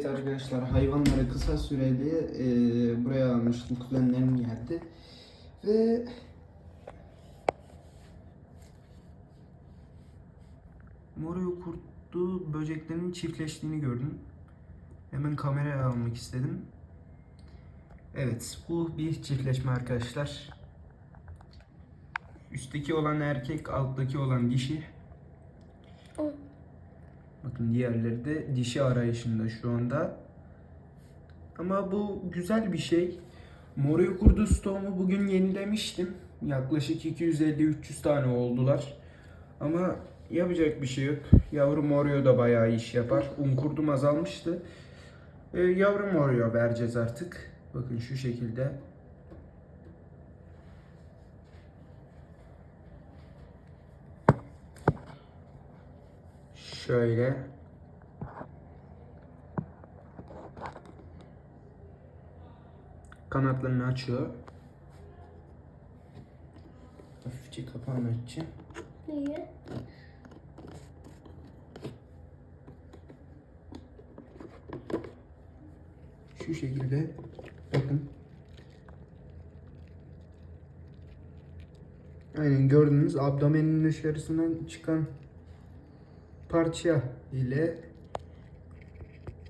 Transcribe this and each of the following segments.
Evet arkadaşlar hayvanları kısa süreli e, buraya almıştım kuzenlerim geldi ve Morio kurtlu böceklerin çiftleştiğini gördüm. Hemen kameraya almak istedim. Evet bu bir çiftleşme arkadaşlar. Üstteki olan erkek, alttaki olan dişi. Bakın diğerleri de dişi arayışında şu anda. Ama bu güzel bir şey. Morio kurdu stoğumu bugün yenilemiştim. Yaklaşık 250-300 tane oldular. Ama yapacak bir şey yok. Yavru Morio da bayağı iş yapar. Un kurdum azalmıştı. Ee, yavru Morio vereceğiz artık. Bakın şu şekilde. Şöyle. Kanatlarını açıyor. Hafifçe kapağını açacağım. Niye? Şu şekilde bakın. Aynen gördüğünüz abdomenin dışarısından çıkan parça ile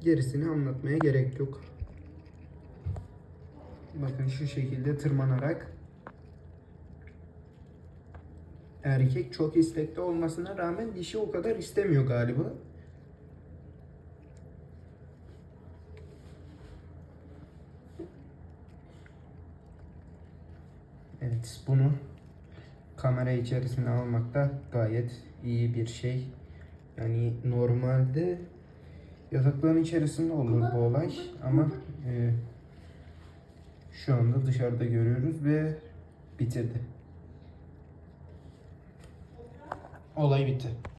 gerisini anlatmaya gerek yok. Bakın şu şekilde tırmanarak erkek çok istekli olmasına rağmen dişi o kadar istemiyor galiba. Evet bunu kamera içerisine almak da gayet iyi bir şey. Yani normalde yatakların içerisinde olur bu olay ama e, şu anda dışarıda görüyoruz ve bitirdi. Olay bitti.